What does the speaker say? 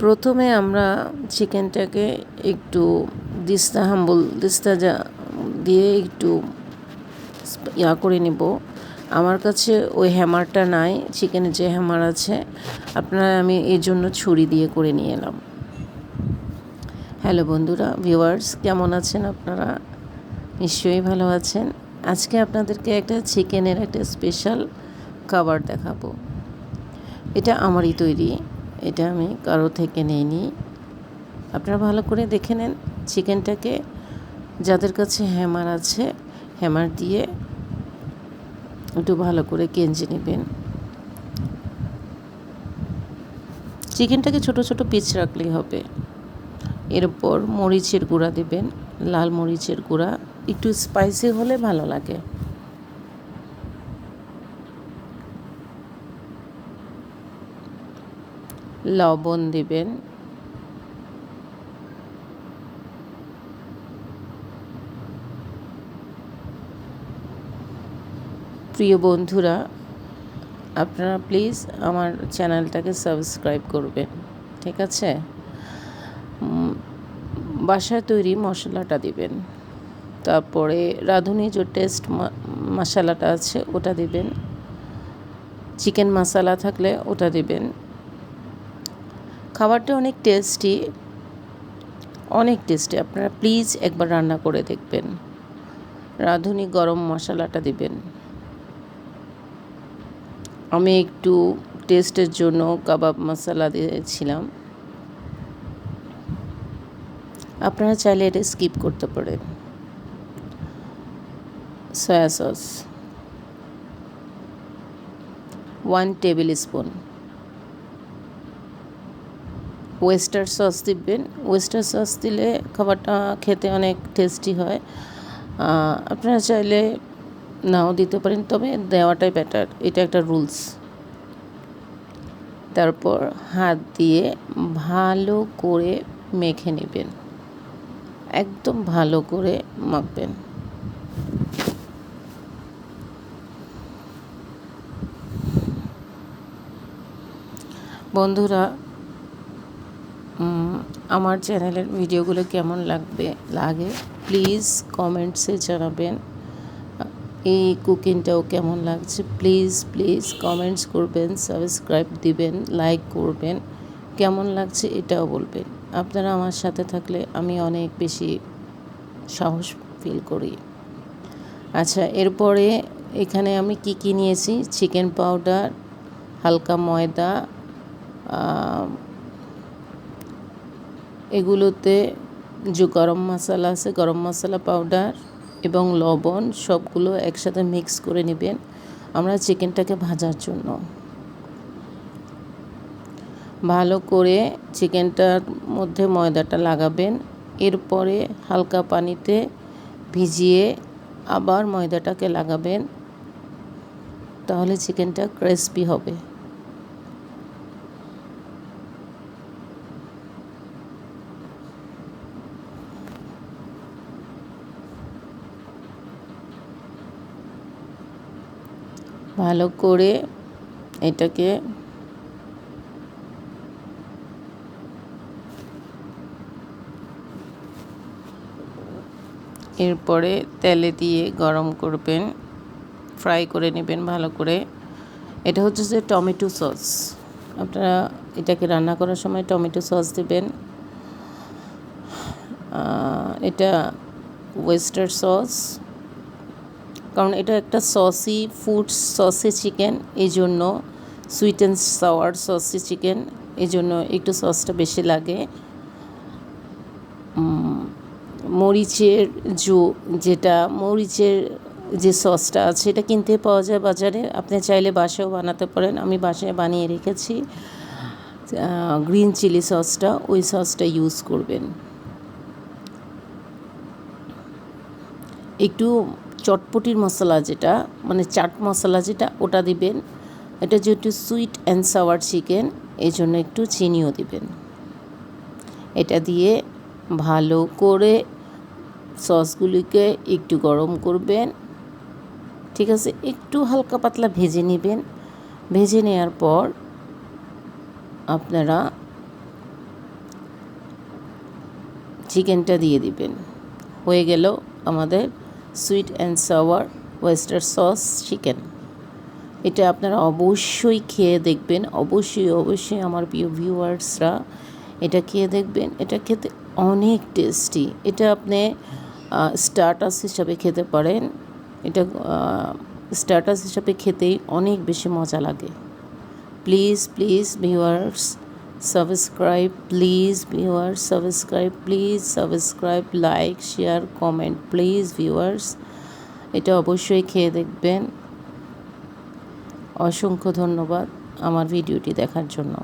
প্রথমে আমরা চিকেনটাকে একটু দিস্তা হাম্বল, দিস্তা যা দিয়ে একটু ইয়া করে নিব। আমার কাছে ওই হ্যামারটা নাই চিকেনের যে হ্যামার আছে, আপনারা আমি এই জন্য ছুরি দিয়ে করে নিয়ে এলাম। হ্যালো বন্ধুরা, ভিউয়ার্স, কেমন আছেন আপনারা? নিশ্চয়ই ভালো আছেন। আজকে আপনাদেরকে একটা চিকেনের একটা স্পেশাল খাবার দেখাবো। এটা আমারই তৈরি, এটা আমি কারও থেকে নিইনি। আপনারা ভালো করে দেখে নেন চিকেনটাকে। যাদের কাছে হ্যামার আছে, হ্যামার দিয়ে একটু ভালো করে কেঞ্জে নেবেন। চিকেনটাকে ছোট ছোট পিচ রাখলেই হবে। এরপর মরিচের গুঁড়া দেবেন, লাল মরিচের গুঁড়া। একটু স্পাইসি হলে ভালো লাগে। লবণ দেবেন। প্রিয় বন্ধুরা, আপনারা প্লিজ আমার চ্যানেলটাকে সাবস্ক্রাইব করবেন, ঠিক আছে? বাসায় তৈরি মশলাটা দিবেন, তারপরে রাঁধুনি যে টেস্ট মশলাটা আছে ওটা দিবেন, চিকেন মশলা থাকলে ওটা দিবেন। খাবারটা অনেক টেস্টি অনেক টেস্টি আপনারা প্লিজ একবার রান্না করে দেখবেন। রাঁধুনি গরম মশলাটা দিবেন। আমি একটু টেস্টের জন্য কাবাব মশলা দিয়েছিলাম। আপনারা চাইলে এটা স্কিপ করতে পারেন। Soya sauce one tablespoon oyster sauce দিবেন। ওয়েস্টার সস দিলে খাবারটা খেতে অনেক টেস্টি হয়। আপনারা চাইলে নাও দিতে পারেন, তবে দেওয়াটাই বেটার এটা একটা রুলস তারপর হাত দিয়ে ভালো করে মেখে নেবেন। একদম ভালো করে মাখবেন। বন্ধুরা আমার চ্যানেলের ভিডিওগুলো কেমন লাগবে, লাগে প্লিজ কমেন্টসে জানাবেন। এই কুকিংটাও কেমন লাগছে প্লিজ প্লিজ কমেন্টস করবেন সাবস্ক্রাইব দিবেন লাইক করবেন, কেমন লাগছে এটাও বলবেন। আপনারা আমার সাথে থাকলে আমি অনেক বেশি সাহস ফিল করি। আচ্ছা এরপরে এখানে আমি কি কি নিয়েছি? চিকেন পাউডার হালকা ময়দা এগুলোতে যে গরম মশলা আছে, গরম মশলা পাউডার এবং লবণ সবগুলো একসাথে মিক্স করে নেবেন আমরা চিকেনটাকে ভাজার জন্য। ভালো করে চিকেনটার মধ্যে ময়দাটা লাগাবেন, এরপরে হালকা পানিতে ভিজিয়ে আবার ময়দাটাকে লাগাবেন, তাহলে চিকেনটা ক্রিসপি হবে। ভালো করে এটাকে এরপরে তেলে দিয়ে গরম করবেন, ফ্রাই করে নেবেন ভালো করে। এটা হচ্ছে যে টমেটো সস। আপনারা এটাকে রান্না করার সময় টমেটো সস দেবেন। এটা ওয়েস্টার সস। কারণ এটা একটা সসি ফুড সসি চিকেন এই জন্য sweet and sour saucy chicken এই জন্য একটু সসটা বেশি লাগে। মরিচের জো, যেটা মরিচের যে সসটা আছে, এটা কিনতে পাওয়া যায় বাজারে। আপনি চাইলে বাসায়ও বানাতে পারেন। আমি বাসায় বানিয়ে রেখেছি। গ্রিন চিলি সসটা ওই সসটা ইউজ করবেন। একটু চটপটির মশলা যেটা মানে চাট মশলা যেটা, ওটা দিবেন। এটা যেহেতু সুইট অ্যান্ড সাওয়ার চিকেন এই জন্য একটু চিনিও দিবেন। এটা দিয়ে ভালো করে সসগুলিকে একটু গরম করবেন। ঠিক আছে, একটু হালকা পাতলা ভেজে নেবেন। ভেজে নেওয়ার পর আপনারা চিকেনটা দিয়ে দিবেন। হয়ে গেল আমাদের sweet and sour oyster sauce chicken. এটা আপনারা অবশ্যই খেয়ে দেখবেন। অবশ্যই অবশ্যই আমার প্রিয় ভিউয়ার্সরা এটা খেয়ে দেখবেন। এটা খেতে অনেক টেস্টি। এটা আপনি স্টার্টাস হিসাবে খেতে পারেন। এটা স্টার্টাস হিসাবে খেতেই অনেক বেশি মজা লাগে। Please please viewers subscribe please viewers subscribe please subscribe like share comment please viewers এটা অবশ্যই খেয়ে দেখবেন। অসংখ্য ধন্যবাদ আমার ভিডিওটি দেখার জন্য।